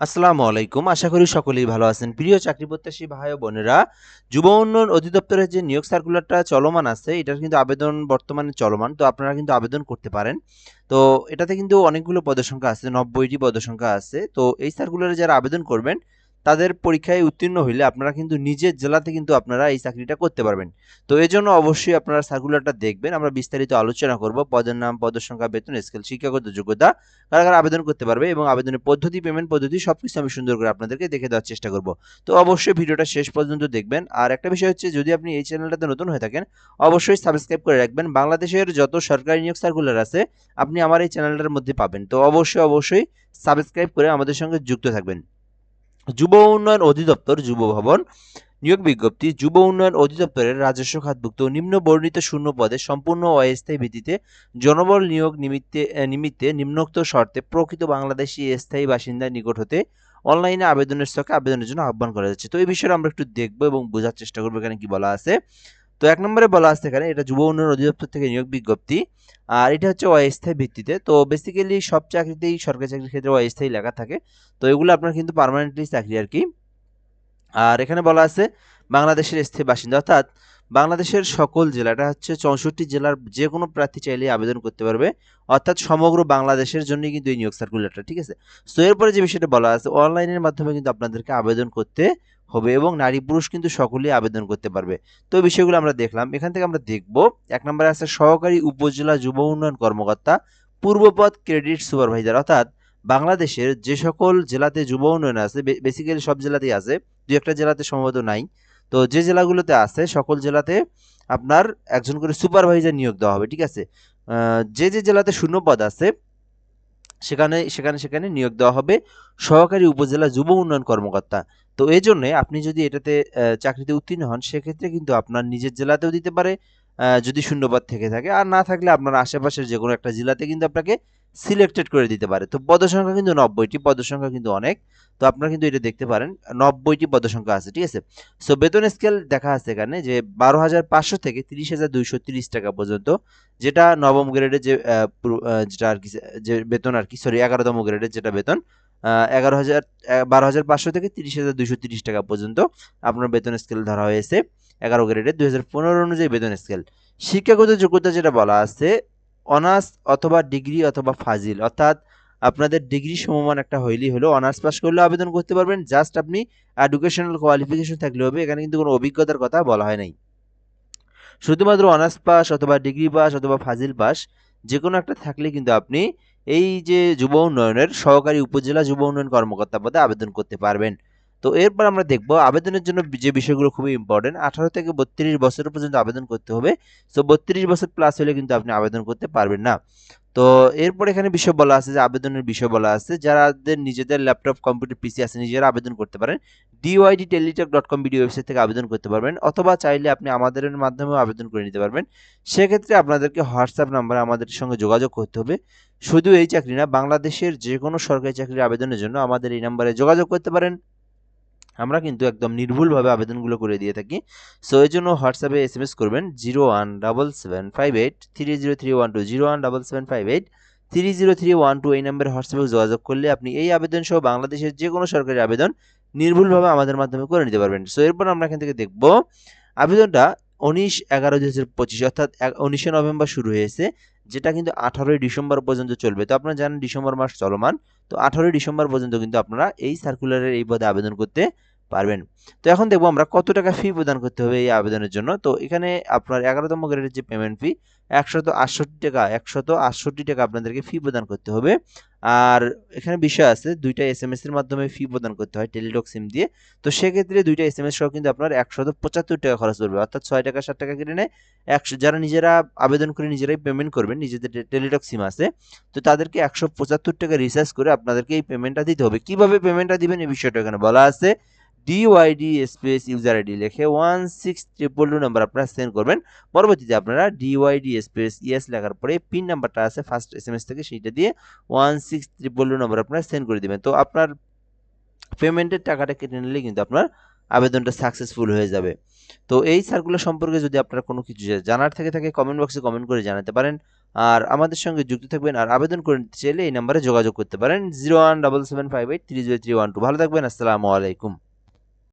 আসসালামু আলাইকুম। আশা করি সকলেই ভালো আছেন। প্রিয় চাকরি প্রত্যাশী ভাই বোনেরা, যুব উন্নয়ন অধিদপ্তরের যে নিয়োগ সার্কুলারটা চলমান আছে, এটার কিন্তু আবেদন বর্তমানে চলমান, তো আপনারা কিন্তু আবেদন করতে পারেন। তো এটাতে কিন্তু অনেকগুলো পদসংখ্যা আছে, নব্বইটি পদসংখ্যা আছে। তো এই সার্কুলারে যারা আবেদন করবেন তাদের পরীক্ষায় উত্তীর্ণ হইলে আপনারা কিন্তু নিজের জেলাতে কিন্তু আপনারা এই চাকরিটা করতে পারবেন। তো এই জন্য অবশ্যই আপনারা সার্কুলারটা দেখবেন, আমরা বিস্তারিত আলোচনা করব। পদের নাম, পদের সংখ্যা, বেতন স্কেল শিক্ষাগত যোগ্যতা, কারা কারা আবেদন করতে পারবে এবং আবেদনের পদ্ধতি পেমেন্ট পদ্ধতি সব কিছু আমি সুন্দর করে আপনাদেরকে দেখে দেওয়ার চেষ্টা করব। তো অবশ্যই ভিডিওটা শেষ পর্যন্ত দেখবেন। আর একটা বিষয় হচ্ছে, যদি আপনি এই চ্যানেলটাতে নতুন হয়ে থাকেন, অবশ্যই সাবস্ক্রাইব করে রাখবেন। বাংলাদেশের যত সরকারি নিয়োগ সার্কুলার আছে, আপনি আমার এই চ্যানেলটার মধ্যে পাবেন। তো অবশ্যই অবশ্যই সাবস্ক্রাইব করে আমাদের সঙ্গে যুক্ত থাকবেন। যুব উন্নয়ন অধিদপ্তর, যুব ভবন, নিয়োগ বিজ্ঞপ্তি, যুব উন্নয়ন অধিদপ্তরের রাজস্ব খাতভুক্ত নিম্ন বর্ণিত শূন্য পদে সম্পূর্ণ অস্থায়ী ভিত্তিতে জনবল নিয়োগ নিমিত্তে নিমিত্তে নিম্নোক্ত শর্তে প্রকৃত বাংলাদেশি স্থায়ী বাসিন্দা নিকট হতে অনলাইনে আবেদনের স্তকে আবেদনের জন্য আহ্বান করা যাচ্ছে। তো এই বিষয়ে আমরা একটু দেখব এবং বোঝার চেষ্টা করব এখানে কি বলা আছে। তো এক নম্বরে বলা আছে এখানে, এটা যুব উন্নয়ন অধিদপ্তর থেকে নিয়োগ বিজ্ঞপ্তি। আর এটা হচ্ছে অস্থায়ী ভিত্তিতে। তো বেসিক্যালি সব চাকরিতেই সরকারি চাকরির ক্ষেত্রে অস্থায়ী লেখা থাকে। তো এগুলো আপনার কিন্তু পার্মানেন্টলি চাকরি আর কি। আর এখানে বলা আছে বাংলাদেশের স্থায়ী বাসিন্দা। অর্থাৎ বাংলাদেশের সকল জেলা, এটা হচ্ছে চৌষট্টি জেলার যে কোনো প্রার্থী চাইলে আবেদন করতে পারবে। অর্থাৎ সমগ্র বাংলাদেশের জন্য কিন্তু এই নিয়োগ সার্কুলারটা ঠিক আছে? সো এরপরে যে বিষয়টা বলা আছে অনলাইনের মাধ্যমে কিন্তু আপনাদেরকে আবেদন করতে হবে এবং নারী পুরুষ কিন্তু সকলেই আবেদন করতে পারবে। তো বিষয়গুলো আমরা দেখলাম। এখান থেকে আমরা দেখব, এক নম্বরে আছে সহকারী উপজেলা যুব উন্নয়ন কর্মকর্তা, পূর্বপদ ক্রেডিট সুপারভাইজার অর্থাৎ বাংলাদেশের যে সকল জেলাতে যুব উন্নয়ন আছে বেসিক্যালি সব জেলাতেই আছে, দু একটা জেলাতে সম্ভবত নাই। তো যে জেলাগুলোতে আছে, সকল জেলাতে আপনার একজন করে সুপারভাইজার নিয়োগ দেওয়া হবে, ঠিক আছে? যে যে জেলাতে শূন্য পদ আছে, সেখানে সেখানে সেখানে নিয়োগ দেওয়া হবে সহকারী উপজেলা যুব উন্নয়ন কর্মকর্তা। তো এই জন্য আপনি যদি এটাতে চাকরিতে উত্তীর্ণ হন, সেক্ষেত্রে কিন্তু আপনার নিজের জেলাতেও দিতে পারে যদি শূন্যপদ থেকে থাকে। আর না থাকলে আপনার আশেপাশের যে কোনো একটা জেলাতে কিন্তু আপনাকে সিলেক্টেড করে দিতে পারে। তো পদসংখ্যা কিন্তু নব্বইটি পদসংখ্যা কিন্তু অনেক। তো আপনারা কিন্তু এটা দেখতে পারেন, নব্বইটি পদসংখ্যা আছে, ঠিক আছে? সো বেতন স্কেল দেখা আছে এখানে যে বারো হাজার পাঁচশো থেকে তিরিশ হাজার দুইশো তিরিশ টাকা পর্যন্ত, যেটা নবম গ্রেডের যে যেটা আর কি, যে বেতন আর কি সরি এগারোতম গ্রেডের যেটা বেতন এগারো হাজার বারো হাজার পাঁচশো থেকে তিরিশ হাজার দুশো তিরিশ টাকা পর্যন্ত আপনার বেতন স্কেল ধরা হয়েছে। এগারো গ্রেডের দুই হাজার পনেরো অনুযায়ী বেতন স্কেল শিক্ষাগত যোগ্যতা যেটা বলা আছে অনার্স অথবা ডিগ্রি অথবা ফাজিল, অর্থাৎ আপনাদের ডিগ্রি সমমান একটা হইলেই হলো অনার্স পাস করলেও আবেদন করতে পারবেন। জাস্ট আপনি এডুকেশনাল কোয়ালিফিকেশন থাকলে হবে, এখানে কিন্তু কোনো অভিজ্ঞতার কথা বলা হয় নাই। শুধুমাত্র অনার্স পাস অথবা ডিগ্রি পাস অথবা ফাজিল পাস যে কোনো একটা থাকলে কিন্তু আপনি এই যে যুব উন্নয়নের সহকারী উপজেলা যুব উন্নয়ন কর্মকর্তা পদে আবেদন করতে পারবেন। তো এরপর আমরা দেখব আবেদনের জন্য যে বিষয়গুলো খুবই ইম্পর্টেন্ট আঠারো থেকে বত্রিশ বছর পর্যন্ত আবেদন করতে হবে। সো বত্রিশ বছর প্লাস হলে কিন্তু আপনি আবেদন করতে পারবেন না। তো এরপর এখানে বিষয় বলা আছে যে, আবেদনের বিষয় বলা আছে, যারাদের নিজেদের ল্যাপটপ, কম্পিউটার, পিসি আছে, নিজেরা আবেদন করতে পারেন। DYD Teletalk dot com video website থেকে আবেদন করতে পারবেন, অথবা চাইলে আপনি আমাদের মাধ্যমেও আবেদন করে নিতে পারবেন। সেক্ষেত্রে আপনাদেরকে হোয়াটসঅ্যাপ নাম্বারে আমাদের সঙ্গে যোগাযোগ করতে হবে। শুধু এই চাকরি না, বাংলাদেশের যে কোনো সরকারি চাকরির আবেদনের জন্য আমাদের এই নাম্বারে যোগাযোগ করতে পারেন। আমরা কিন্তু একদম নির্ভুলভাবে আবেদনগুলো করে দিয়ে থাকি। সো এই জন্য হোয়াটসঅ্যাপে এস এম এস করবেন zero one double seven five eight three zero three one two zero one double seven five eight three zero three one two এই নাম্বারে হোয়াটসঅ্যাপে যোগাযোগ করলে আপনি এই আবেদন সহ বাংলাদেশের যে কোনো সরকারি আবেদন নির্ভুলভাবে আমাদের মাধ্যমে করে নিতে পারবেন। সো এরপর আমরা এখান থেকে দেখব আবেদনটা উনিশ এগারো দু হাজার পঁচিশ অর্থাৎ উনিশে নভেম্বর শুরু হয়েছে। যেটা কিন্তু আঠারোই ডিসেম্বর পর্যন্ত চলবে। তো আপনারা জানেন ডিসেম্বর মাস চলমান। তো আঠারোই ডিসেম্বর পর্যন্ত কিন্তু আপনারা এই সার্কুলারের এই পদে আবেদন করতে পারবেন। তো এখন দেখব আমরা কত টাকা ফি প্রদান করতে হবে এই আবেদনের জন্য। তো এখানে আপনার এগারোতম গ্রেডের যে পেমেন্ট ফি একশত আটষট্টি টাকা, একশত আটষট্টি টাকা আপনাদেরকে ফি প্রদান করতে হবে। আর এখানে বিষয় আছে, দুইটা এস এম এস এর মাধ্যমে ফি প্রদান করতে হয় টেলিটক সিম দিয়ে। তো সেক্ষেত্রে দুইটা এস এম এস সহ কিন্তু আপনার একশত পঁচাত্তর টাকা খরচ করবে অর্থাৎ ছয় টাকা, সাত টাকা কেটে নেয়। একশো, যারা নিজেরা আবেদন করে নিজেরাই পেমেন্ট করবেন, নিজেদের টেলিটক সিম আছে। তো তাদেরকে একশো পঁচাত্তর টাকা রিচার্জ করে আপনাদেরকে এই পেমেন্টটা দিতে হবে। কীভাবে পেমেন্টটা দিবেন এই বিষয়টা এখানে বলা আছে। ডিওয়াইডি স্পেস ইউজার আইডি লিখে one six triple two number আপনারা সেন্ড করবেন। পরবর্তীতে আপনারা ডিওয়াইডি স্পেস ইএস লেখার পরে পিন নাম্বারটা আছে ফার্স্ট এস এম এস থেকে সেইটা দিয়ে one six triple two number আপনারা সেন্ড করে দিবেন। তো আপনার পেমেন্টের টাকাটা কেটে নিলে কিন্তু আপনার আবেদনটা সাকসেসফুল হয়ে যাবে। তো এই সার্কুলার সম্পর্কে যদি আপনার কোনো কিছু জানার থেকে, থাকে কমেন্ট বক্সে কমেন্ট করে জানাতে পারেন। আর আমাদের সঙ্গে যুক্ত থাকবেন আর আবেদন করতে চাইলে এই নাম্বারে যোগাযোগ করতে পারেন। Zero one double seven five eight three zero three one two ভালো থাকবেন, আসসালামু আলাইকুম।